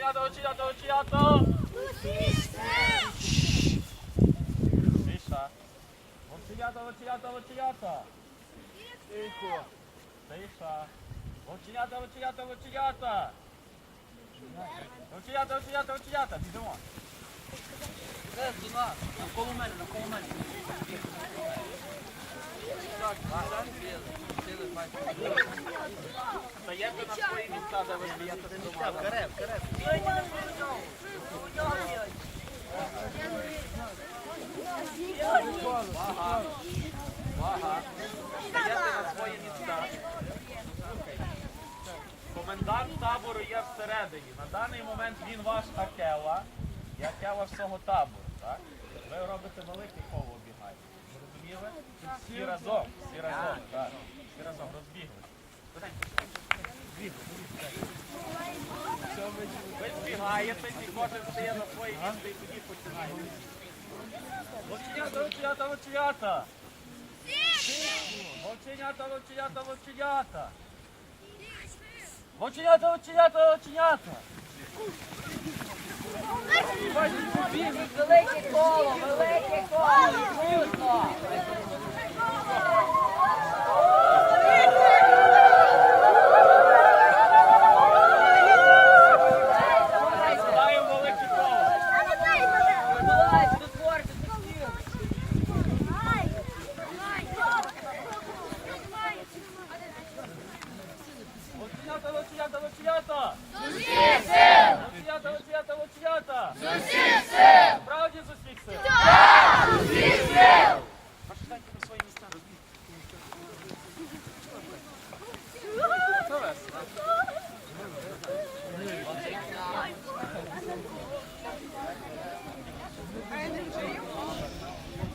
Оченята, оченята, оченята. Тиша. Оченята, оченята, оченята. Тихо. Тиша. Оченята, оченята, оченята. Оченята, оченята, оченята. Біжимо. Де до нас? Навколо мене, навколо мене. Так, Стаєте на свої місця, де ви. Увага. Стаєте на свої місця. Комендант табору є всередині. На даний момент він ваш Акела. І Акела табору. Ви робите велике коло обігаєте. Зрозуміли? Всі разом. Всі разом. Так. Всі разом розбіглися. Ви тоді кожен стає на своє місце і тоді починає. Вовченята, вовченята, вовченята! Вовченята, вовченята, вовченята! Вовченята, вовченята, вовченята! оченята, оченята! Велике коло, велике чията, до чията! З усіх сил! До чията, до чията, до чията! З усіх сил! Правді з усіх сил! Так! З усіх сил! Ваші танки на свої місця. Це весело. Energy.